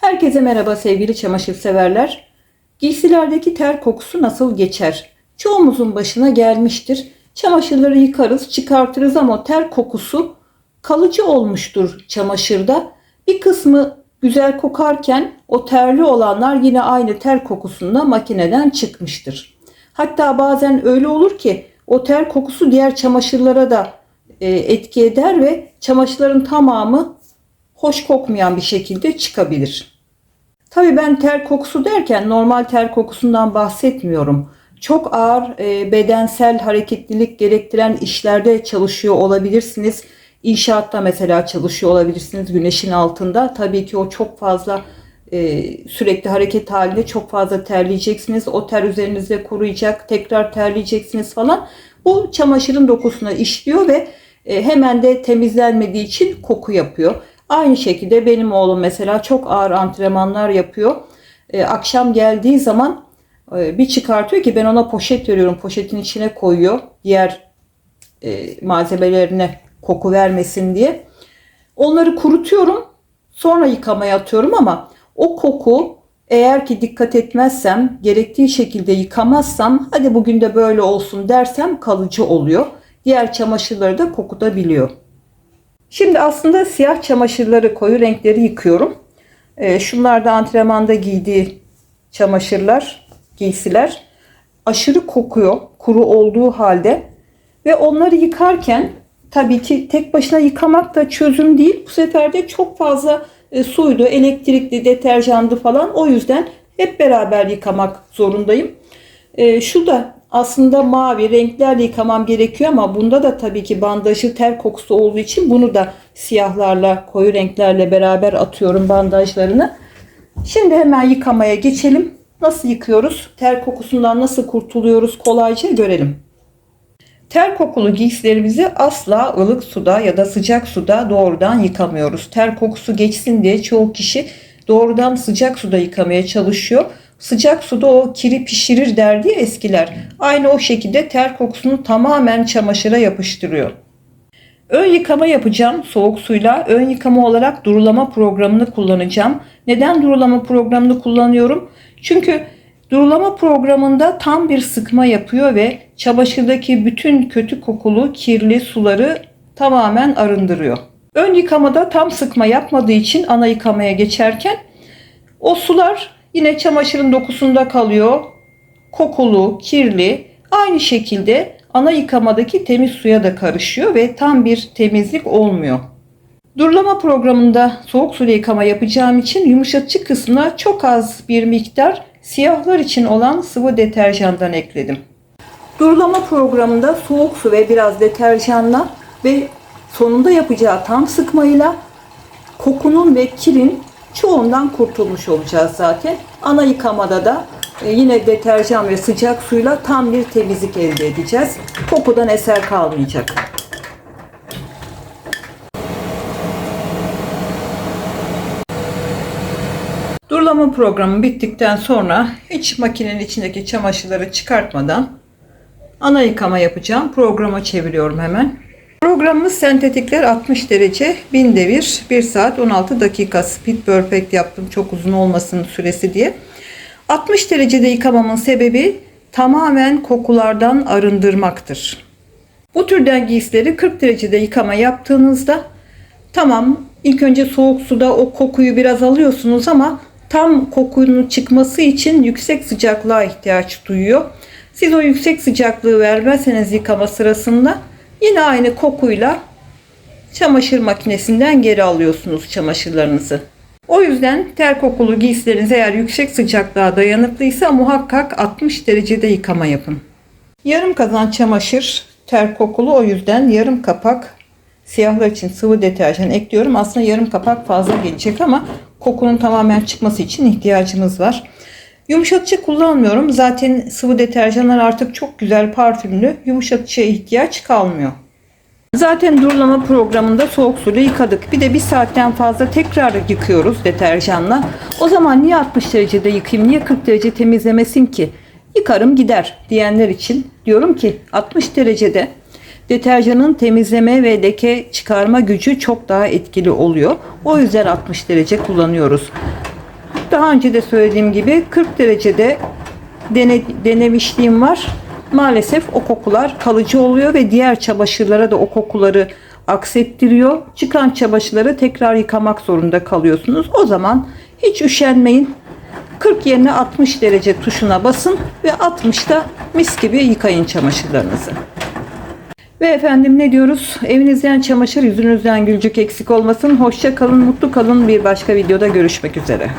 Herkese merhaba sevgili çamaşır severler. Giysilerdeki ter kokusu nasıl geçer? Çoğumuzun başına gelmiştir. Çamaşırları yıkarız, çıkartırız ama ter kokusu kalıcı olmuştur çamaşırda. Bir kısmı güzel kokarken o terli olanlar yine aynı ter kokusunda makineden çıkmıştır. Hatta bazen öyle olur ki o ter kokusu diğer çamaşırlara da e, etki eder ve çamaşırların tamamı hoş kokmayan bir şekilde çıkabilir. Tabii ben ter kokusu derken normal ter kokusundan bahsetmiyorum. Çok ağır e, bedensel hareketlilik gerektiren işlerde çalışıyor olabilirsiniz. İnşaatta mesela çalışıyor olabilirsiniz güneşin altında. Tabii ki o çok fazla e, sürekli hareket halinde çok fazla terleyeceksiniz. O ter üzerinizde kuruyacak. Tekrar terleyeceksiniz falan. Bu çamaşırın dokusuna işliyor ve e, hemen de temizlenmediği için koku yapıyor. Aynı şekilde benim oğlum mesela çok ağır antrenmanlar yapıyor. E, akşam geldiği zaman e, bir çıkartıyor ki ben ona poşet veriyorum. Poşetin içine koyuyor. Diğer e, malzemelerine koku vermesin diye. Onları kurutuyorum. Sonra yıkamaya atıyorum ama o koku eğer ki dikkat etmezsem, gerektiği şekilde yıkamazsam, hadi bugün de böyle olsun dersem kalıcı oluyor. Diğer çamaşırları da kokutabiliyor. Şimdi aslında siyah çamaşırları, koyu renkleri yıkıyorum. Ee, şunlar da antrenmanda giydiği çamaşırlar, giysiler. Aşırı kokuyor kuru olduğu halde. Ve onları yıkarken tabii ki tek başına yıkamak da çözüm değil. Bu sefer de çok fazla e, suydu, elektrikli, deterjandı falan. O yüzden hep beraber yıkamak zorundayım. E, şu da aslında mavi renklerle yıkamam gerekiyor ama bunda da tabii ki bandajı ter kokusu olduğu için bunu da siyahlarla, koyu renklerle beraber atıyorum bandajlarını. Şimdi hemen yıkamaya geçelim. Nasıl yıkıyoruz? Ter kokusundan nasıl kurtuluyoruz kolayca görelim. Ter kokulu giysilerimizi asla ılık suda ya da sıcak suda doğrudan yıkamıyoruz. Ter kokusu geçsin diye çoğu kişi doğrudan sıcak suda yıkamaya çalışıyor. Sıcak suda o kiri pişirir derdi ya eskiler. Aynı o şekilde ter kokusunu tamamen çamaşıra yapıştırıyor. Ön yıkama yapacağım soğuk suyla. Ön yıkama olarak durulama programını kullanacağım. Neden durulama programını kullanıyorum? Çünkü durulama programında tam bir sıkma yapıyor ve çamaşırdaki bütün kötü kokulu kirli suları tamamen arındırıyor. Ön yıkamada tam sıkma yapmadığı için ana yıkamaya geçerken o sular yine çamaşırın dokusunda kalıyor. Kokulu, kirli. Aynı şekilde ana yıkamadaki temiz suya da karışıyor ve tam bir temizlik olmuyor. Durulama programında soğuk suyla yıkama yapacağım için yumuşatıcı kısmına çok az bir miktar siyahlar için olan sıvı deterjandan ekledim. Durulama programında soğuk su ve biraz deterjanla ve sonunda yapacağı tam sıkmayla kokunun ve kirin çoğundan kurtulmuş olacağız zaten. Ana yıkamada da e, yine deterjan ve sıcak suyla tam bir temizlik elde edeceğiz. Kokudan eser kalmayacak. Durulama programı bittikten sonra hiç makinenin içindeki çamaşırları çıkartmadan ana yıkama yapacağım. Programa çeviriyorum hemen. Programımız sentetikler 60 derece 1000 devir 1 saat 16 dakika speed perfect yaptım çok uzun olmasın süresi diye. 60 derecede yıkamamın sebebi tamamen kokulardan arındırmaktır. Bu türden giysileri 40 derecede yıkama yaptığınızda tamam ilk önce soğuk suda o kokuyu biraz alıyorsunuz ama tam kokunun çıkması için yüksek sıcaklığa ihtiyaç duyuyor. Siz o yüksek sıcaklığı vermezseniz yıkama sırasında yine aynı kokuyla çamaşır makinesinden geri alıyorsunuz çamaşırlarınızı. O yüzden ter kokulu giysileriniz eğer yüksek sıcaklığa dayanıklıysa muhakkak 60 derecede yıkama yapın. Yarım kazan çamaşır ter kokulu o yüzden yarım kapak siyahlar için sıvı deterjan ekliyorum. Aslında yarım kapak fazla gelecek ama kokunun tamamen çıkması için ihtiyacımız var. Yumuşatıcı kullanmıyorum. Zaten sıvı deterjanlar artık çok güzel parfümlü. Yumuşatıcıya ihtiyaç kalmıyor. Zaten durulama programında soğuk suyla yıkadık. Bir de bir saatten fazla tekrar yıkıyoruz deterjanla. O zaman niye 60 derecede yıkayayım, niye 40 derece temizlemesin ki? Yıkarım gider diyenler için diyorum ki 60 derecede deterjanın temizleme ve leke çıkarma gücü çok daha etkili oluyor. O yüzden 60 derece kullanıyoruz. Daha önce de söylediğim gibi 40 derecede dene, denemişliğim var. Maalesef o kokular kalıcı oluyor ve diğer çamaşırlara da o kokuları aksettiriyor. Çıkan çamaşırları tekrar yıkamak zorunda kalıyorsunuz. O zaman hiç üşenmeyin. 40 yerine 60 derece tuşuna basın ve 60'ta mis gibi yıkayın çamaşırlarınızı. Ve efendim ne diyoruz? Evinizden çamaşır, yüzünüzden gülcük eksik olmasın. Hoşça kalın, mutlu kalın. Bir başka videoda görüşmek üzere.